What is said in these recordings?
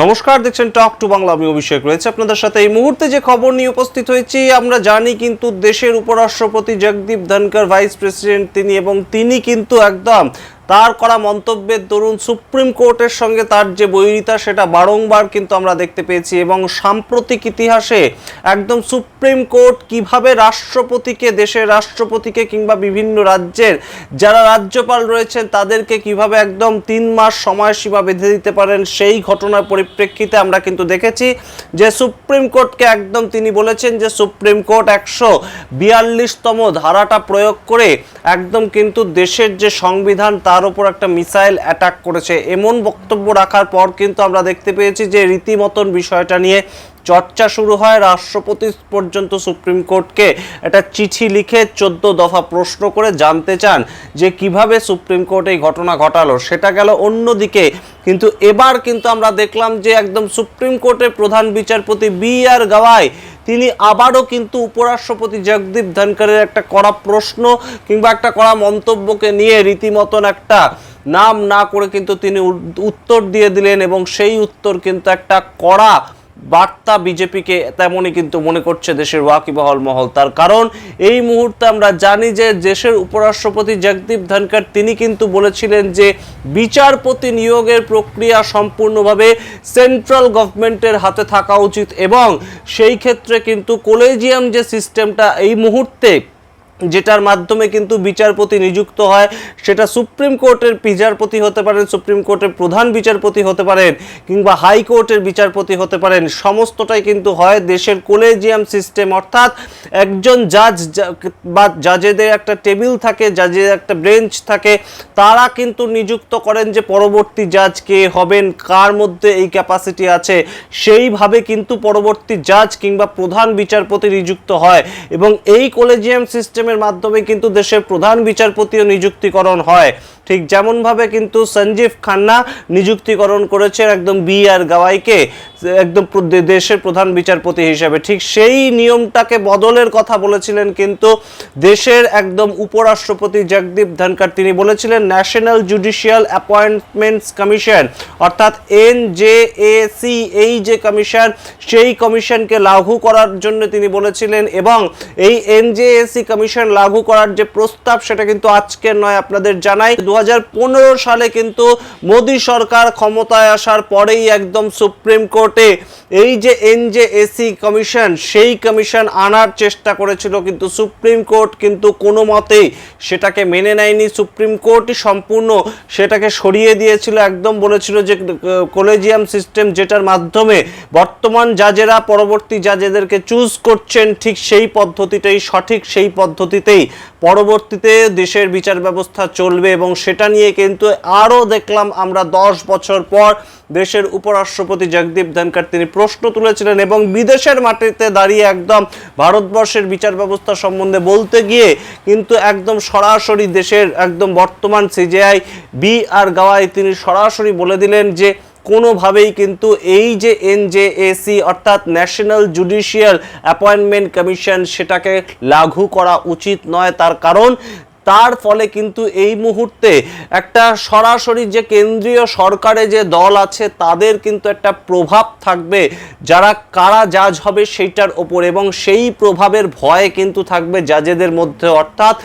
নমস্কার, দেখছেন টক টু বাংলা আমি অভিষেক রয়েছে আপনাদের সাথে। এই মুহূর্তে যে খবর নিয়ে উপস্থিত হয়েছি, আমরা জানি কিন্তু দেশের উপরাষ্ট্রপতি জগদীপ ধনকর ভাইস প্রেসিডেন্ট তিনি এবং তিনি কিন্তু একদম তার করা মন্তব্যের দরুন সুপ্রিম কোর্টের সঙ্গে তার যে বৈরিতা, সেটা বারংবার কিন্তু আমরা দেখতে পেয়েছি এবং সাম্প্রতিক ইতিহাসে একদম সুপ্রিম কোর্ট কীভাবে রাষ্ট্রপতিকে, দেশের রাষ্ট্রপতিকে কিংবা বিভিন্ন রাজ্যের যারা রাজ্যপাল রয়েছেন, তাদেরকে কীভাবে একদম তিন মাস সময়সীমা বেঁধে দিতে পারেন, সেই ঘটনার পরিপ্রেক্ষিতে আমরা কিন্তু দেখেছি যে সুপ্রিম কোর্টকে একদম তিনি বলেছেন যে সুপ্রিম কোর্ট একশো বিয়াল্লিশতম ধারাটা প্রয়োগ করে একদম কিন্তু দেশের যে সংবিধান তার উপর একটা মিসাইল অ্যাটাক করেছে। এমন বক্তব্য রাখার পর কিন্তু আমরা দেখতে পেয়েছি যে রীতিমতন বিষয়টা নিয়ে চর্চা শুরু হয় রাষ্ট্রপতি পর্যন্ত সুপ্রিম কোর্টকে। একটা চিঠি লিখে চোদ্দ দফা প্রশ্ন করে জানতে চান যে কীভাবে সুপ্রিম কোর্ট এই ঘটনা ঘটালো। সেটা গেল অন্যদিকে। কিন্তু এবার কিন্তু আমরা দেখলাম যে একদম সুপ্রিম কোর্টের প্রধান বিচারপতি বি আর গাওয়াই তিনি আবারও কিন্তু উপরাষ্ট্রপতি জগদীপ ধনকরের একটা কড়া প্রশ্ন কিংবা একটা কড়া মন্তব্যকে নিয়ে রীতিমতন একটা নাম না করে কিন্তু তিনি উত্তর দিয়ে দিলেন এবং সেই উত্তর কিন্তু একটা কড়া বার্তা বিজেপিকে তেমনই কিন্তু মনে করছে দেশের ওয়াকিবহল মহল। তার কারণ, এই মুহূর্তে আমরা জানি যে দেশের উপরাষ্ট্রপতি জগদীপ ধনকর তিনি কিন্তু বলেছিলেন যে বিচারপতি নিয়োগের প্রক্রিয়া সম্পূর্ণভাবে সেন্ট্রাল গভর্নমেন্টের হাতে থাকা উচিত এবং সেই ক্ষেত্রে কিন্তু কলেজিয়াম যে সিস্টেমটা এই মুহূর্তে যেটার মাধ্যমে কিন্তু বিচারপতি নিযুক্ত হয়, সেটা সুপ্রিম কোর্টের বিচারপতি হতে পারেন, সুপ্রিম কোর্টের প্রধান বিচারপতি হতে পারেন, কিংবা হাইকোর্টের বিচারপতি হতে পারেন, সমস্তটাই কিন্তু হয় দেশের কোলেজিয়াম সিস্টেম। অর্থাৎ একজন জাজ বা জাজেদের একটা টেবিল থাকে জাজের একটা বেঞ্চ থাকে, তারা কিন্তু নিযুক্ত করেন যে পরবর্তী জাজ কে হবেন, কার মধ্যে এই ক্যাপাসিটি আছে। সেইভাবে কিন্তু পরবর্তী জাজ কিংবা প্রধান বিচারপতি নিযুক্ত হয়। এবং এই কলেজিয়াম সিস্টেমের মাধ্যমে কিন্তু দেশের প্রধান বিচারপতিও নিযুক্তিকরণ হয়। ঠিক যেমনভাবে কিন্তু সঞ্জীব খান্না নিযুক্তিকরণ করেছেন একদম বি আর গাওয়াইকে, একদম দেশের প্রধান বিচারপতি হিসেবে। ঠিক সেই নিয়মটাকে বদলের কথা বলেছিলেন কিন্তু দেশের একদম উপরাষ্ট্রপতি জগদীপ ধনকর তিনি বলেছিলেন ন্যাশনাল জুডিশিয়াল অ্যাপয়েন্টমেন্টস কমিশন, অর্থাৎ এন জে এ সি, এই যে কমিশন, সেই কমিশনকে লাগু করার জন্য তিনি বলেছিলেন এবং এই N J A C commission লাগু করার যে প্রস্তাব সেটা কিন্তু আজকের নয় আপনাদের জানাই দু সালে কিন্তু মোদী সরকার ক্ষমতায় আসার পরেই একদম সুপ্রিম কোর্টে এই যে এনজেএসি কমিশন সেই কমিশন আনার চেষ্টা করেছিল কিন্তু সুপ্রিম কোর্ট কিন্তু কোনো মতেই সেটাকে মেনে নেয়নি সুপ্রিম কোর্টই সম্পূর্ণ সেটাকে সরিয়ে দিয়েছিল একদম বলেছিল যে কলেজিয়াম সিস্টেম যেটার মাধ্যমে বর্তমান জাজেরা পরবর্তী জাজেদেরকে চুজ করছেন ঠিক সেই পদ্ধতিটাই সঠিক সেই পদ্ধতিতেই পরবর্তীতে দেশের বিচার ব্যবস্থা চলবে এবং সেটা নিয়ে কিন্তু আরও দেখলাম আমরা দশ বছর পর দেশের উপরাষ্ট্রপতি জগদীপ ধনকর তিনি প্রশ্ন তুলেছিলেন এবং বিদেশের মাটিতে দাঁড়িয়ে একদম ভারতবর্ষের বিচার ব্যবস্থা সম্বন্ধে বলতে গিয়ে কিন্তু একদম সরাসরি দেশের একদম বর্তমান সিজেআই বি আর গাওয়াই তিনি সরাসরি বলে দিলেন যে কোনোভাবেই কিন্তু এই যে এনজেএসি অর্থাৎ ন্যাশনাল জুডিশিয়াল অ্যাপয়েন্টমেন্ট কমিশন সেটাকে লাঘু করা উচিত নয়। তার কারণ তার ফলে কিন্তু এই মুহূর্তে একটা সরাসরি যে কেন্দ্রীয় সরকারে যে দল আছে, তাদের কিন্তু একটা প্রভাব থাকবে, যারা কারা জাজ হবে সেইটার ওপর এবং সেই প্রভাবের ভয় কিন্তু থাকবে জাজেদের মধ্যে। অর্থাৎ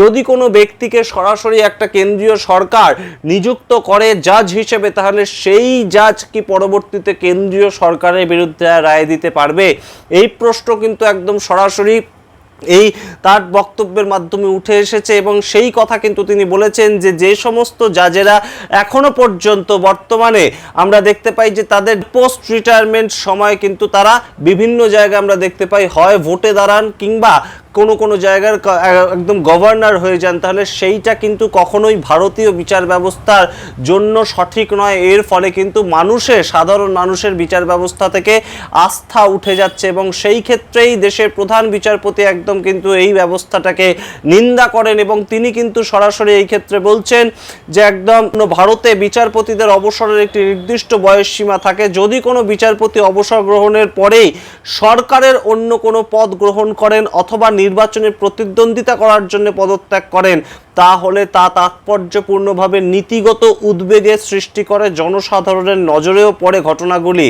যদি কোনো ব্যক্তিকে সরাসরি একটা কেন্দ্রীয় সরকার নিযুক্ত করে জাজ হিসেবে, তাহলে সেই জাজ কি পরবর্তীতে কেন্দ্রীয় সরকারের বিরুদ্ধে রায় দিতে পারবে? এই প্রশ্ন কিন্তু একদম সরাসরি এই তার বক্তব্যের মাধ্যমে উঠে এসেছে এবং সেই কথা কিন্তু তিনি বলেছেন যে যে সমস্ত জাজেরা এখনও পর্যন্ত বর্তমানে আমরা দেখতে পাই যে তাদের পোস্ট রিটায়ারমেন্ট সময় কিন্তু তারা বিভিন্ন জায়গায় আমরা দেখতে পাই হয় ভোটে দাঁড়ান কিংবা কোনো কোনো জায়গার একদম গভর্নর হয়ে যান, তাহলে সেইটা কিন্তু কখনোই ভারতীয় বিচার ব্যবস্থার জন্য সঠিক নয়। এর ফলে কিন্তু মানুষের সাধারণ মানুষের বিচার ব্যবস্থা থেকে আস্থা উঠে যাচ্ছে এবং সেই ক্ষেত্রেই দেশের প্রধান বিচারপতি একদম কিন্তু এই ব্যবস্থাটাকে নিন্দা করেন এবং তিনি কিন্তু সরাসরি এই ক্ষেত্রে বলছেন যে একদম ভারতে বিচারপতিদের অবসরের একটি নির্দিষ্ট বয়স সীমা থাকে। যদি কোনো বিচারপতি অবসর গ্রহণের পরেই সরকারের অন্য কোনো পদ গ্রহণ করেন অথবা নির্বাচনে প্রতিদ্বন্দ্বিতা করার জন্য পদত্যাগ করেন, তাহলে তা তাৎপর্যপূর্ণভাবে নীতিগত উদ্বেগের সৃষ্টি করে জনসাধারণের নজরেও পড়ে ঘটনাগুলি।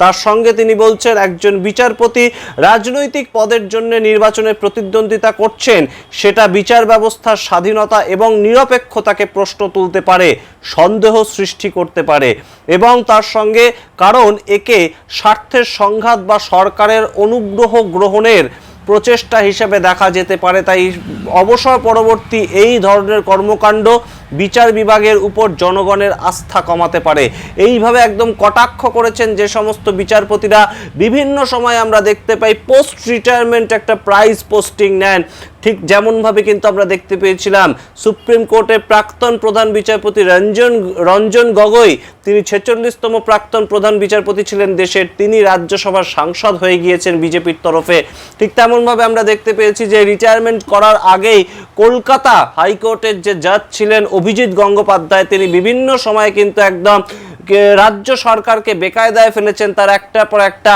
তার সঙ্গে তিনি বলছেন, একজন বিচারপতি রাজনৈতিক পদের জন্য নির্বাচনে প্রতিদ্বন্দ্বিতা করছেন, সেটা বিচার ব্যবস্থার স্বাধীনতা এবং নিরপেক্ষতাকে প্রশ্ন তুলতে পারে, সন্দেহ সৃষ্টি করতে পারে এবং তার সঙ্গে কারণ একে স্বার্থের সংঘাত বা সরকারের অনুগ্রহ গ্রহণের প্রচেষ্টা হিসেবে দেখা যেতে পারে তাই অবসর পরবর্তী এই ধরনের কর্মকাণ্ড বিচার বিভাগের উপর জনগণের আস্থা কমাতে পারে। এইভাবে একদম কটাক্ষ করেছেন যে সমস্ত বিচারপতিরা। বিভিন্ন সময় আমরা দেখতে পাই পোস্ট রিটায়ারমেন্ট একটা প্রাইজ পোস্টিং নেন। ঠিক যেমনভাবে কিন্তু আমরা দেখতে পেয়েছিলাম, সুপ্রিম কোর্টের প্রাক্তন প্রধান বিচারপতি রঞ্জন রঞ্জন গগৈ, তিনি ছেচল্লিশতম প্রাক্তন প্রধান বিচারপতি ছিলেন দেশের, তিনি রাজ্যসভার সাংসদ হয়ে গিয়েছেন বিজেপির তরফে। ঠিক তেমনভাবে আমরা দেখতে পেয়েছি যে রিটায়ারমেন্ট করার আগেই কলকাতা হাইকোর্টের যে জাজ ছিলেন অভিজিৎ গঙ্গোপাধ্যায় তিনি বিভিন্ন সময়ে কিন্তু একদম রাজ্য সরকারকে বেকায়দায় ফেলেছেন, তার একটা পর একটা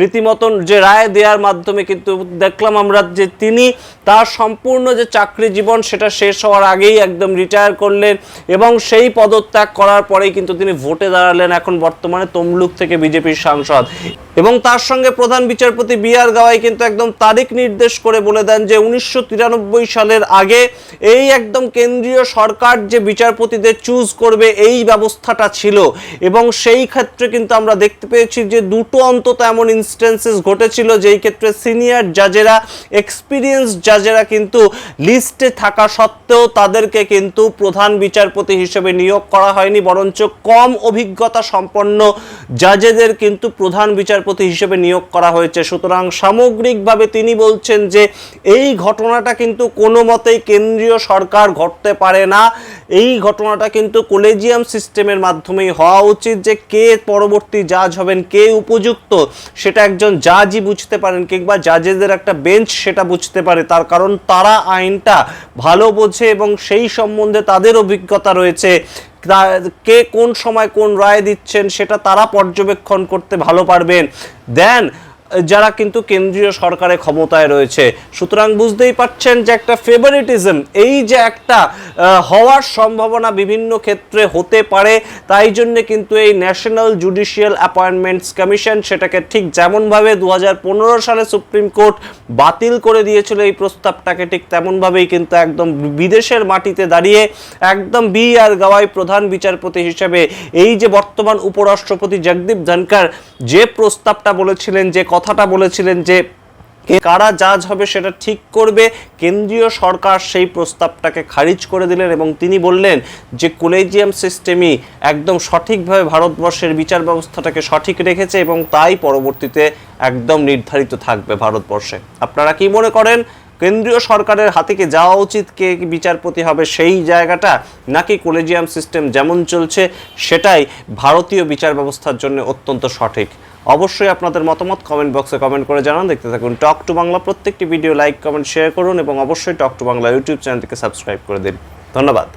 রীতিমতন যে রায় দেওয়ার মাধ্যমে কিন্তু দেখলাম আমরা যে তিনি তার সম্পূর্ণ যে চাকরি জীবন সেটা শেষ হওয়ার আগেই একদম রিটায়ার করলেন এবং সেই পদত্যাগ করার পরেই কিন্তু তিনি ভোটে দাঁড়ালেন এখন বর্তমানে তমলুক থেকে বিজেপির সাংসদ। এবং তার সঙ্গে প্রধান বিচারপতি বি আর গাওয়াই কিন্তু একদম তারিখ নির্দেশ করে বলে দেন যে উনিশশো তিরানব্বই সালের আগে এই একদম কেন্দ্রীয় সরকার যে বিচারপতিদের চুজ করবে, এই ব্যবস্থাটা ছিল। এবং সেই ক্ষেত্রে কিন্তু আমরা দেখতে পেয়েছি যে দুটো অন্তত এমন ইনস্টেন্সেস ঘটেছিল, যেই ক্ষেত্রে সিনিয়র জাজেরা এক্সপিরিয়েন্স জাজেরা কিন্তু লিস্টে থাকা সত্ত্বেও তাদেরকে কিন্তু প্রধান বিচারপতি হিসেবে নিয়োগ করা হয়নি, বরঞ্চ কম অভিজ্ঞতা সম্পন্ন জাজেদের কিন্তু প্রধান বিচারপতি হিসেবে নিয়োগ করা হয়েছে। সুতরাং সামগ্রিকভাবে তিনি বলছেন যে এই ঘটনাটা কিন্তু কোনো মতেই কেন্দ্রীয় সরকার ঘটতে পারে না। এই ঘটনাটা কিন্তু কলেজিয়াম সিস্টেমের মাধ্যমেই হওয়া উচিত যে কে পরবর্তী জাজ হবেন, কে উপযুক্ত, সেটা একজন জাজই বুঝতে পারেন, কিংবা জাজেদের একটা বেঞ্চ সেটা বুঝতে পারে। তার কারণ তারা আইনটা ভালো বোঝে এবং সেই সম্বন্ধে তাদের অভিজ্ঞতা রয়েছে। কে কোন সময় কোন রায় দিচ্ছেন, সেটা তারা পর্যবেক্ষণ করতে ভালো পারবেন। দেন যারা কিন্তু কেন্দ্রীয় সরকারের ক্ষমতায় রয়েছে। সুতরাং বুঝতেই পারছেন যে একটা ফেভারিটিজম এই যে একটা হওয়ার সম্ভাবনা বিভিন্ন ক্ষেত্রে হতে পারে, তাই জন্য কিন্তু এই ন্যাশনাল জুডিশিয়াল অ্যাপয়েন্টমেন্টস কমিশন সেটাকে ঠিক যেমনভাবে দু হাজার পনেরো সালে সুপ্রিম কোর্ট বাতিল করে দিয়েছিল, এই প্রস্তাবটাকে ঠিক তেমনভাবেই কিন্তু একদম বিদেশের মাটিতে দাঁড়িয়ে একদম বি আর গাওয়াই প্রধান বিচারপতি হিসেবে এই যে বর্তমান উপরাষ্ট্রপতি জগদীপ ধনকর যে প্রস্তাবটা বলেছিলেন যে কথাটা বলেছিলেন যে কারা জাজ হবে সেটা ঠিক করবে। কেন্দ্রীয় সরকার সেই প্রস্তাবটাকে খারিজ করে দিলেন এবং তিনি বললেন যে কোলেজিয়াম সিস্টেমই একদম সঠিকভাবে ভারতবর্ষের বিচার ব্যবস্থাটাকে সঠিক রেখেছে এবং তাই পরবর্তীতে একদম নির্ধারিত থাকবে ভারতবর্ষে। আপনারা কি মনে করেন, কেন্দ্রীয় সরকারের হাতে কি যাওয়া উচিত কে বিচারপতি হবে সেই জায়গাটা, নাকি কোলেজিয়াম সিস্টেম যেমন চলছে সেটাই ভারতীয় বিচার ব্যবস্থার জন্য অত্যন্ত সঠিক? অবশ্যই আপনাদের মতামত কমেন্ট বক্সে কমেন্ট করে জানান। দেখতে থাকুন টক টু বাংলা প্রত্যেকটি ভিডিও লাইক কমেন্ট শেয়ার করুন এবং অবশ্যই টক টু বাংলা ইউটিউব চ্যানেলটিকে সাবস্ক্রাইব করে দিন। ধন্যবাদ।